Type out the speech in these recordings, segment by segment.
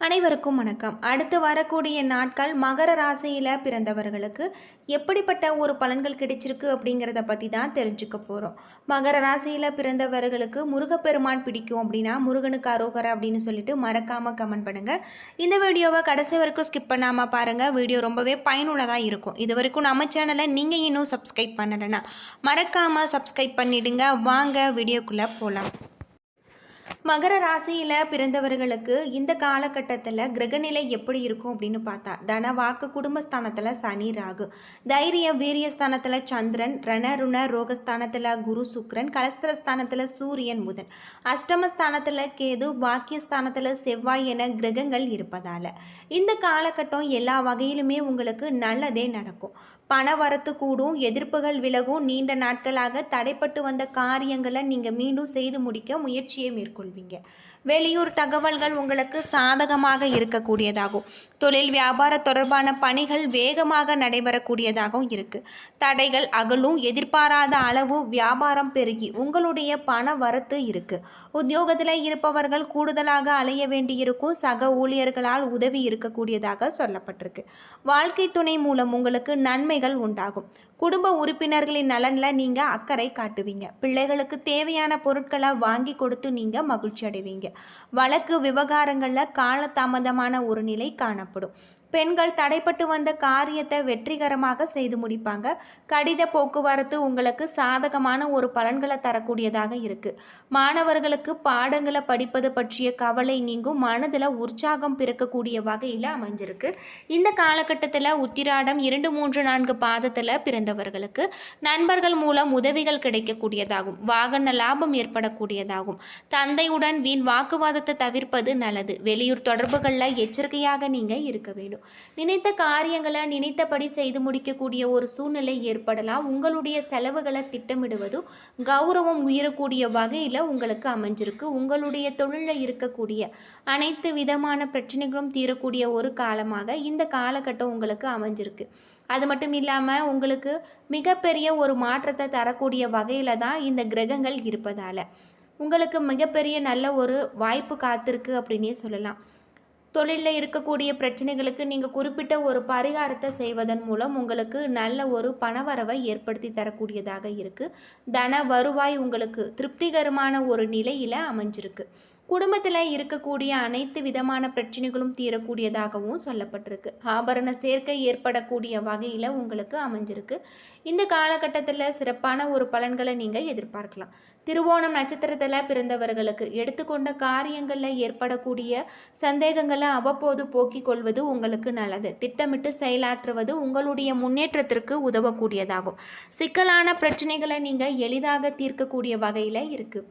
அனைவருக்கும் வணக்கம். அடுத்து வரக்கூடிய நாட்கள் மகர ராசியில் பிறந்தவர்களுக்கு எப்படிப்பட்ட ஒரு பலன்கள் கிடைச்சிருக்கு அப்படிங்கிறத பற்றி தான் தெரிஞ்சுக்க போகிறோம் மகர ராசியில் பிறந்தவர்களுக்கு முருகப்பெருமான் பிடிக்கும் அப்படின்னா முருகனுக்கு அரோகர அப்படின்னு சொல்லிட்டு மறக்காமல் கமெண்ட் பண்ணுங்கள் இந்த வீடியோவை கடைசி வரைக்கும் ஸ்கிப் பண்ணாமல் பாருங்கள் வீடியோ ரொம்பவே பயனுள்ளதாக இருக்கும். இது வரைக்கும் நம்ம சேனலை நீங்கள் இன்னும் சப்ஸ்கிரைப் பண்ணலைன்னா மறக்காமல் சப்ஸ்கிரைப் பண்ணிவிடுங்க வாங்க வீடியோக்குள்ளே போகலாம் மகர ராசியில் பிறந்தவர்களுக்கு இந்த காலகட்டத்தில் கிரகநிலை எப்படி இருக்கும் அப்படின்னு பார்த்தா தன வாக்கு குடும்பஸ்தானத்தில் சனி ராகு தைரிய வீரியஸ்தானத்தில் சந்திரன் ரண ருண ரோகஸ்தானத்தில் குரு சுக்ரன் கலஸ்திரஸ்தானத்தில் சூரியன் புதன். அஷ்டமஸ்தானத்தில் கேது பாக்கியஸ்தானத்தில் செவ்வாய் என கிரகங்கள் இருப்பதால் இந்த காலகட்டம் எல்லா வகையிலுமே உங்களுக்கு நல்லதே நடக்கும். பண வரத்து கூடும் எதிர்ப்புகள் விலகும் நீண்ட நாட்களாக தடைப்பட்டு வந்த காரியங்களை நீங்கள் மீண்டும் செய்து முடிக்க முயற்சியை மேற்கொள்வீங்க. வெளியூர் தகவல்கள் உங்களுக்கு சாதகமாக இருக்கக்கூடியதாகும். தொழில் வியாபார தொடர்பான பணிகள் வேகமாக நடைபெறக்கூடியதாகவும் இருக்குது தடைகள் அகலும் எதிர்பாராத அளவு வியாபாரம் பெருகி உங்களுடைய பண வரத்து இருக்குது உத்தியோகத்தில் இருப்பவர்கள் கூடுதலாக அலைய வேண்டியிருக்கும் சக ஊழியர்களால் உதவி இருக்கக்கூடியதாக சொல்லப்பட்டிருக்கு. வாழ்க்கை துணை மூலம் உங்களுக்கு நன்மை பிரச்சனைகள் உண்டாகும். குடும்ப உறுப்பினர்களின் நலனில் நீங்கள் அக்கறை காட்டுவீங்க. பிள்ளைகளுக்கு தேவையான பொருட்களை வாங்கி கொடுத்து நீங்கள் மகிழ்ச்சி அடைவீங்க வழக்கு விவகாரங்களில் காலதாமதமான ஒரு நிலை காணப்படும். பெண்கள் தடைப்பட்டு வந்த காரியத்தை வெற்றிகரமாக செய்து முடிப்பாங்க. கடித போக்குவரத்து உங்களுக்கு சாதகமான ஒரு பலன்களை தரக்கூடியதாக இருக்கு. மாணவர்களுக்கு பாடங்களை படிப்பது பற்றிய கவலை நீங்கும். மனதில் உற்சாகம் பிறக்கக்கூடிய வகையில் அமைஞ்சிருக்கு. இந்த காலகட்டத்தில் உத்திராடம் இரண்டு மூன்று நான்கு பாதத்தில் பிறந்தவர்களுக்கு நண்பர்கள் மூலம் உதவிகள் கிடைக்கக்கூடியதாகும். வாகன லாபம் ஏற்படக்கூடியதாகும். தந்தையுடன் வீண் வாக்குவாதத்தை தவிர்ப்பது நல்லது. வெளியூர் தொடர்புகளில் எச்சரிக்கையாக நீங்கள் இருக்க வேண்டும். நினைத்த காரியங்களை நினைத்தபடி செய்து முடிக்கக்கூடிய ஒரு சூழ்நிலை ஏற்படலாம். உங்களுடைய செலவுகளை திட்டமிடுவதும் கௌரவம் உயரக்கூடிய வகையில் உங்களுக்கு அமைஞ்சிருக்கு. உங்களுடைய தொழிலில் இருக்கக்கூடிய அனைத்து விதமான பிரச்சனைகளும் தீரக்கூடிய ஒரு காலமாக இந்த காலகட்டம் உங்களுக்கு அமைஞ்சிருக்கு. அது மட்டும் இல்லாமல் உங்களுக்கு மிகப்பெரிய ஒரு மாற்றத்தை தரக்கூடிய வகையில் தான் இந்த கிரகங்கள் இருப்பதால். உங்களுக்கு மிகப்பெரிய நல்ல ஒரு வாய்ப்பு காத்திருக்கு அப்படின்னே சொல்லலாம். தொழிலில் இருக்கக்கூடிய பிரச்சனைகளுக்கு நீங்கள் குறிப்பிட்ட ஒரு பரிகாரத்தை செய்வதன் மூலம் உங்களுக்கு நல்ல ஒரு பணவரவை ஏற்படுத்தி தரக்கூடியதாக இருக்குது தன வருவாய் உங்களுக்கு திருப்திகரமான ஒரு நிலையில் அமைஞ்சிருக்கு. குடும்பத்தில் இருக்கக்கூடிய அனைத்து விதமான பிரச்சனைகளும் தீரக்கூடியதாகவும் சொல்லப்பட்டிருக்கு. ஆபரண சேர்க்கை ஏற்படக்கூடிய வகையில் உங்களுக்கு அமைஞ்சிருக்கு. இந்த காலகட்டத்தில் சிறப்பான ஒரு பலன்களை நீங்கள் எதிர்பார்க்கலாம். திருவோணம் நட்சத்திரத்தில் பிறந்தவர்களுக்கு எடுத்துக்கொண்ட காரியங்களில் ஏற்படக்கூடிய சந்தேகங்களை அவ்வப்போது போக்கிக் கொள்வது உங்களுக்கு நல்லது. திட்டமிட்டு செயலாற்றுவது உங்களுடைய முன்னேற்றத்திற்கு உதவக்கூடியதாகும். சிக்கலான பிரச்சனைகளை நீங்கள் எளிதாக தீர்க்கக்கூடிய வகையில் இருக்குது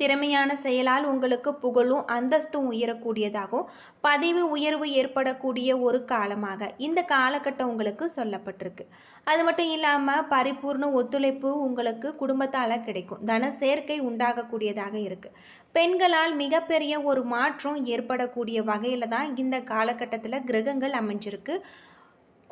திறமையான செயலால் உங்களுக்கு புகழும் அந்தஸ்தும் உயரக்கூடியதாகும். பதவி உயர்வு ஏற்படக்கூடிய ஒரு காலமாக இந்த காலகட்டம் உங்களுக்கு சொல்லப்பட்டிருக்கு. அது மட்டும் இல்லாமல் பரிபூர்ண ஒத்துழைப்பு உங்களுக்கு குடும்பத்தால் கிடைக்கும். தன சேர்க்கை உண்டாகக்கூடியதாக இருக்குது பெண்களால் மிகப்பெரிய ஒரு மாற்றம் ஏற்படக்கூடிய வகையில் தான் இந்த காலகட்டத்தில் கிரகங்கள் அமைஞ்சிருக்கு.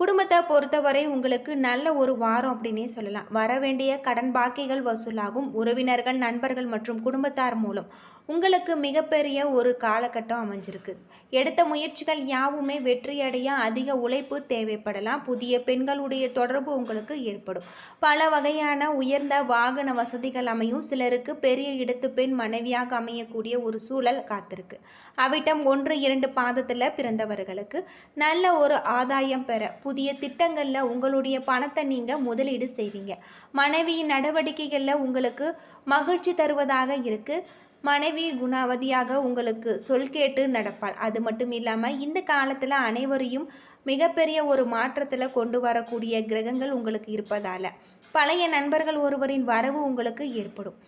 குடும்பத்தை பொறுத்தவரை உங்களுக்கு நல்ல ஒரு வாரம் அப்படின்னே சொல்லலாம். வர வேண்டிய கடன் பாக்கிகள் வசூலாகும். உறவினர்கள் நண்பர்கள் மற்றும் குடும்பத்தார் மூலம் உங்களுக்கு மிகப்பெரிய ஒரு காலகட்டம் அமைஞ்சிருக்கு. எடுத்த முயற்சிகள் யாவுமே வெற்றியடைய அதிக உழைப்பு தேவைப்படலாம். புதிய பெண்களுடைய தொடர்பு உங்களுக்கு ஏற்படும். பல வகையான உயர்ந்த வாகன வசதிகள் அமையும். சிலருக்கு பெரிய இடத்து பெண் மனைவியாக அமையக்கூடிய ஒரு சூழல் காத்திருக்கு. அவிட்டம் ஒன்று இரண்டு பாதத்தில் பிறந்தவர்களுக்கு நல்ல ஒரு ஆதாயம் பெற புதிய திட்டங்களில் உங்களுடைய பணத்தை நீங்கள் முதலீடு செய்வீங்க. மனைவியின் நடவடிக்கைகளில் உங்களுக்கு மகிழ்ச்சி தருவதாக இருக்குது மனைவி குணாவதியாக உங்களுக்கு சொல் கேட்டு நடப்பாள். அது மட்டும் இல்லாமல் இந்த காலத்தில் அனைவரையும் மிகப்பெரிய ஒரு மாற்றத்தில் கொண்டு வரக்கூடிய கிரகங்கள் உங்களுக்கு இருப்பதால் பழைய நண்பர்கள் ஒருவரின் வரவு உங்களுக்கு ஏற்படும்.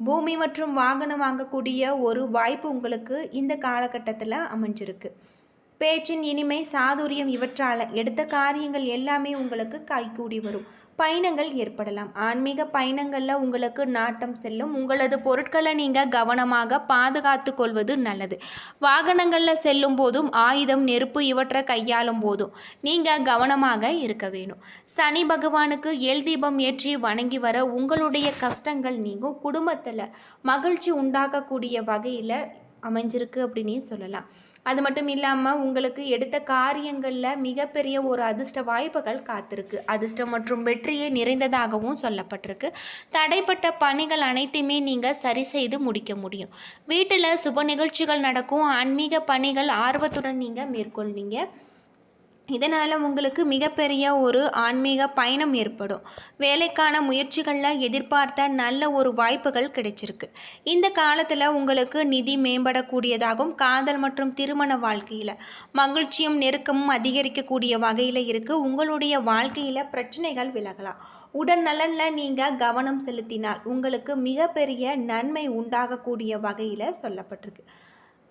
பூமி மற்றும் வாகனம் வாங்கக்கூடிய ஒரு வாய்ப்பு உங்களுக்கு இந்த காலகட்டத்தில் அமைஞ்சிருக்கு. பேச்சின் இனிமை சாதுரியம் இவற்றால் எடுத்த காரியங்கள் எல்லாமே உங்களுக்கு கைகூடி வரும். பயணங்கள் ஏற்படலாம். ஆன்மீக பயணங்களில் உங்களுக்கு நாட்டம் செல்லும். உங்களது பொருட்களை நீங்கள் கவனமாக பாதுகாத்து கொள்வது நல்லது. வாகனங்களில் செல்லும் போதும் ஆயுதம் நெருப்பு இவற்றை கையாளும் போதும் நீங்கள் கவனமாக இருக்க வேணும். சனி பகவானுக்கு எல் தீபம் ஏற்றி வணங்கி வர உங்களுடைய கஷ்டங்கள் நீங்கும். குடும்பத்தில் மகிழ்ச்சி உண்டாக்கக்கூடிய வகையில் அமைஞ்சிருக்கு அப்படின்னே சொல்லலாம். அது மட்டும் இல்லாமல் உங்களுக்கு எடுத்த காரியங்களில் மிகப்பெரிய ஒரு அதிர்ஷ்ட வாய்ப்புகள் காத்திருக்கு. அதிர்ஷ்டம் மற்றும் வெற்றியே நிறைந்ததாகவும் சொல்லப்பட்டிருக்கு. தடைப்பட்ட பணிகள் அனைத்தையுமே நீங்கள் சரி செய்து முடிக்க முடியும். வீட்டில் சுப நிகழ்ச்சிகள் நடக்கும். ஆன்மீக பணிகள் ஆர்வத்துடன் நீங்கள் மேற்கொள்வீங்க. இதனால் உங்களுக்கு மிகப்பெரிய ஒரு ஆன்மீக பயணம் ஏற்படும். வேலைக்கான முயற்சிகளில் எதிர்பார்த்த நல்ல ஒரு வாய்ப்புகள் கிடைச்சிருக்கு. இந்த காலத்தில் உங்களுக்கு நிதி மேம்படக்கூடியதாகவும் காதல் மற்றும் திருமண வாழ்க்கையில் மகிழ்ச்சியும் நெருக்கமும் அதிகரிக்கக்கூடிய வகையில் இருக்குது உங்களுடைய வாழ்க்கையில் பிரச்சனைகள் விலகலாம். உடல் நலனில் நீங்கள் கவனம் செலுத்தினால் உங்களுக்கு மிகப்பெரிய நன்மை உண்டாகக்கூடிய வகையில் சொல்லப்பட்டிருக்கு.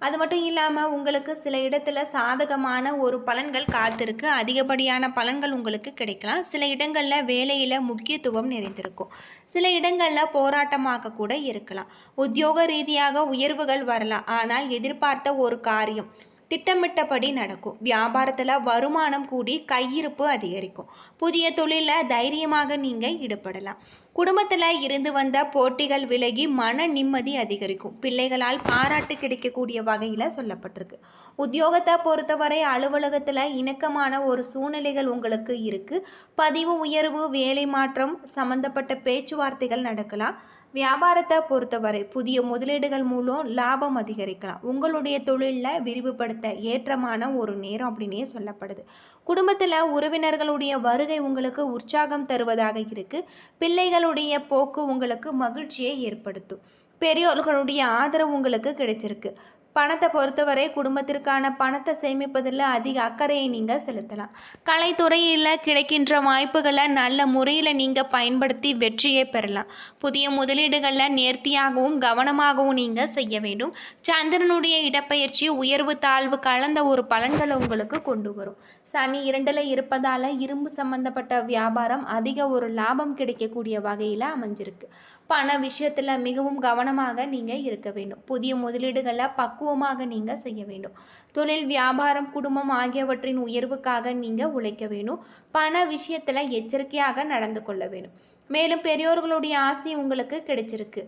அது மட்டும் இல்லாமல் உங்களுக்கு சில இடத்துல சாதகமான ஒரு பலன்கள் காத்திருக்கு. அதிகப்படியான பலன்கள் உங்களுக்கு கிடைக்கலாம். சில இடங்களில் வேலையில் முக்கியத்துவம் நிறைந்திருக்கும். சில இடங்களில் போராட்டமாக கூட இருக்கலாம். உத்தியோக ரீதியாக உயர்வுகள் வரலாம். ஆனால் எதிர்பார்த்த ஒரு காரியம் திட்டமிட்டபடி நடக்கும். வியாபாரத்தில் வருமானம் கூடி கையிருப்பு அதிகரிக்கும். புதிய தொழிலில் தைரியமாக நீங்கள் ஈடுபடலாம். குடும்பத்தில் இருந்து வந்த போட்டிகள் விலகி மன நிம்மதி அதிகரிக்கும். பிள்ளைகளால் பாராட்டு கிடைக்கக்கூடிய வகையில் சொல்லப்பட்டிருக்கு. உத்தியோகத்தை பொறுத்தவரை அலுவலகத்தில் இணக்கமான ஒரு சூழ்நிலைகள் உங்களுக்கு இருக்குது பதிவு உயர்வு வேலை மாற்றம் சம்பந்தப்பட்ட பேச்சுவார்த்தைகள் நடக்கலாம். வியாபாரத்தை பொறுத்தவரை புதிய முதலீடுகள் மூலம் லாபம் அதிகரிக்கலாம். உங்களுடைய தொழிலில் விரிவுபடுத்த ஏற்றமான ஒரு நேரம் அப்படின்னே சொல்லப்படுது. குடும்பத்தில் உறவினர்களுடைய வருகை உங்களுக்கு உற்சாகம் தருவதாக இருக்குது பிள்ளைகளுடைய போக்கு உங்களுக்கு மகிழ்ச்சியை ஏற்படுத்தும். பெரியோர்களுடைய ஆதரவு உங்களுக்கு கிடைச்சிருக்கு. பணத்தை பொறுத்தவரை குடும்பத்திற்கான பணத்தை சேமிப்பதில் அதிக அக்கறையை நீங்கள் செலுத்தலாம். கலைத்துறையில் கிடைக்கின்ற வாய்ப்புகளை நல்ல முறையில் நீங்கள் பயன்படுத்தி வெற்றியை பெறலாம். புதிய முதலீடுகளில் நேர்த்தியாகவும் கவனமாகவும் நீங்கள் செய்ய வேண்டும். சந்திரனுடைய இடப்பெயர்ச்சி உயர்வு தாழ்வு கலந்த ஒரு பலன்களை உங்களுக்கு கொண்டு வரும். சனி இரண்டில் இருப்பதால் இரும்பு சம்பந்தப்பட்ட வியாபாரம் அதிக ஒரு லாபம் கிடைக்கக்கூடிய வகையில் அமைஞ்சிருக்கு. பண விஷயத்தில் மிகவும் கவனமாக நீங்கள் இருக்க வேண்டும். புதிய முதலீடுகளை பக்குவமாக நீங்கள் செய்ய வேண்டும். தொழில் வியாபாரம் குடும்பம் ஆகியவற்றின் உயர்வுக்காக நீங்கள் உழைக்க வேண்டும். பண விஷயத்தில் எச்சரிக்கையாக நடந்து கொள்ள வேண்டும். மேலும் பெரியோர்களுடைய ஆசை உங்களுக்கு கிடைச்சிருக்கு.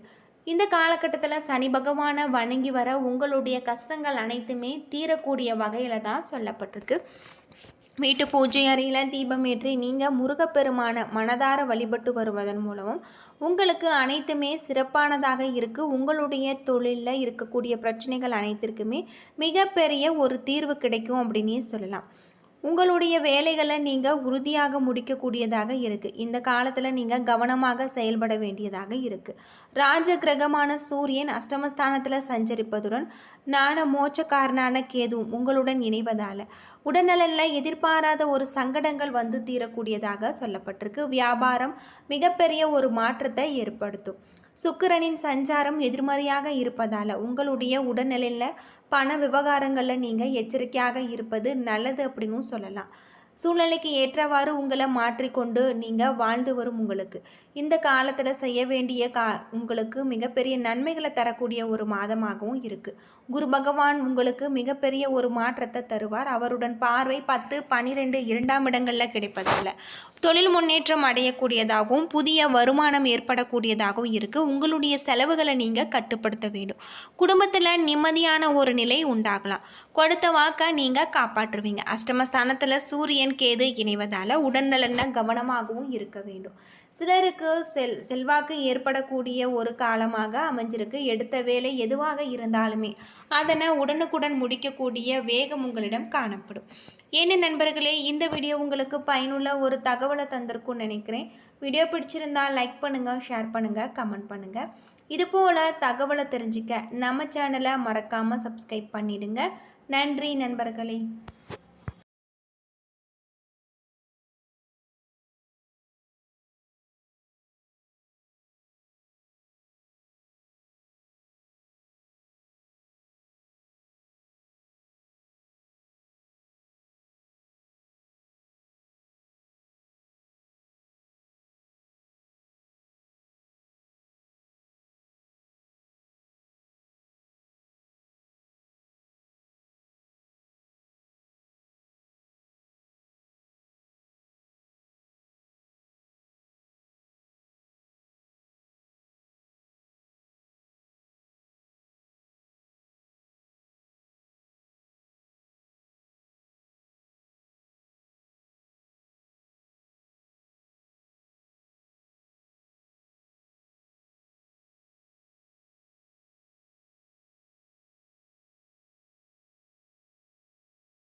இந்த காலகட்டத்தில் சனி பகவானை வணங்கி வர உங்களுடைய கஷ்டங்கள் அனைத்துமே தீரக்கூடிய வகையில் தான் சொல்லப்பட்டிருக்கு. வீட்டு பூஜை அறையில் தீபம் ஏற்றி நீங்கள் முருகப்பெருமான மனதார வழிபட்டு வருவதன் மூலமும் உங்களுக்கு அனைத்துமே சிறப்பானதாக இருக்குது உங்களுடைய தொழிலில் இருக்கக்கூடிய பிரச்சனைகள் அனைத்திற்குமே மிகப்பெரிய ஒரு தீர்வு கிடைக்கும் அப்படின்னே சொல்லலாம். உங்களுடைய வேலைகளை நீங்கள் உறுதியாக முடிக்கக்கூடியதாக இருக்குது இந்த காலத்தில் நீங்கள் கவனமாக செயல்பட வேண்டியதாக இருக்குது ராஜ கிரகமான சூரியன் அஷ்டமஸ்தானத்தில் சஞ்சரிப்பதுடன் நாண மோச்சக்காரனான கேதுவும் உங்களுடன் இணைவதால் உடல்நலனில் எதிர்பாராத ஒரு சங்கடங்கள் வந்து தீரக்கூடியதாக சொல்லப்பட்டிருக்கு. வியாபாரம் மிகப்பெரிய ஒரு மாற்றத்தை ஏற்படுத்தும். சுக்கிரனின் சஞ்சாரம் எதிர்மறையாக இருப்பதால் உங்களுடைய உடல்நிலையில் பண விவகாரங்களில் நீங்கள் எச்சரிக்கையாக இருப்பது நல்லது அப்படின்னும் சொல்லலாம். சூழ்நிலைக்கு ஏற்றவாறு உங்களை மாற்றிக்கொண்டு நீங்கள் வாழ்ந்து வரும் உங்களுக்கு. இந்த காலத்தில் செய்ய வேண்டிய கா உங்களுக்கு மிகப்பெரிய நன்மைகளை தரக்கூடிய ஒரு மாதமாகவும் இருக்குது குரு பகவான் உங்களுக்கு மிகப்பெரிய ஒரு மாற்றத்தை தருவார். அவருடன் பார்வை பத்து பனிரெண்டு இரண்டாம் இடங்களில் கிடைப்பதில்லை. தொழில் முன்னேற்றம் அடையக்கூடியதாகவும் புதிய வருமானம் ஏற்படக்கூடியதாகவும் இருக்குது உங்களுடைய செலவுகளை நீங்கள் கட்டுப்படுத்த வேண்டும். குடும்பத்தில் நிம்மதியான ஒரு நிலை உண்டாகலாம். கொடுத்த வாக்கை நீங்கள் காப்பாற்றுவீங்க. அஷ்டமஸ்தானத்தில் சூரியன் கேது இணைவதால் உடல்நலன கவனமாகவும் இருக்க வேண்டும். சிலருக்கு செல் செல்வாக்கு ஏற்படக்கூடிய ஒரு காலமாக அமைஞ்சிருக்கு. எடுத்த வேலை எதுவாக இருந்தாலுமே அதனை உடனுக்குடன் முடிக்கக்கூடிய வேகம் உங்களிடம் காணப்படும். என்ன நண்பர்களே இந்த வீடியோ உங்களுக்கு பயனுள்ள ஒரு தகவலை தந்திருக்கும்னு நினைக்கிறேன். வீடியோ பிடிச்சிருந்தால் லைக் பண்ணுங்கள் ஷேர் பண்ணுங்கள் கமெண்ட் பண்ணுங்கள் இதுபோல் தகவலை தெரிஞ்சுக்க நம்ம சேனலை மறக்காமல் சப்ஸ்கிரைப் பண்ணிடுங்க. நன்றி நண்பர்களே.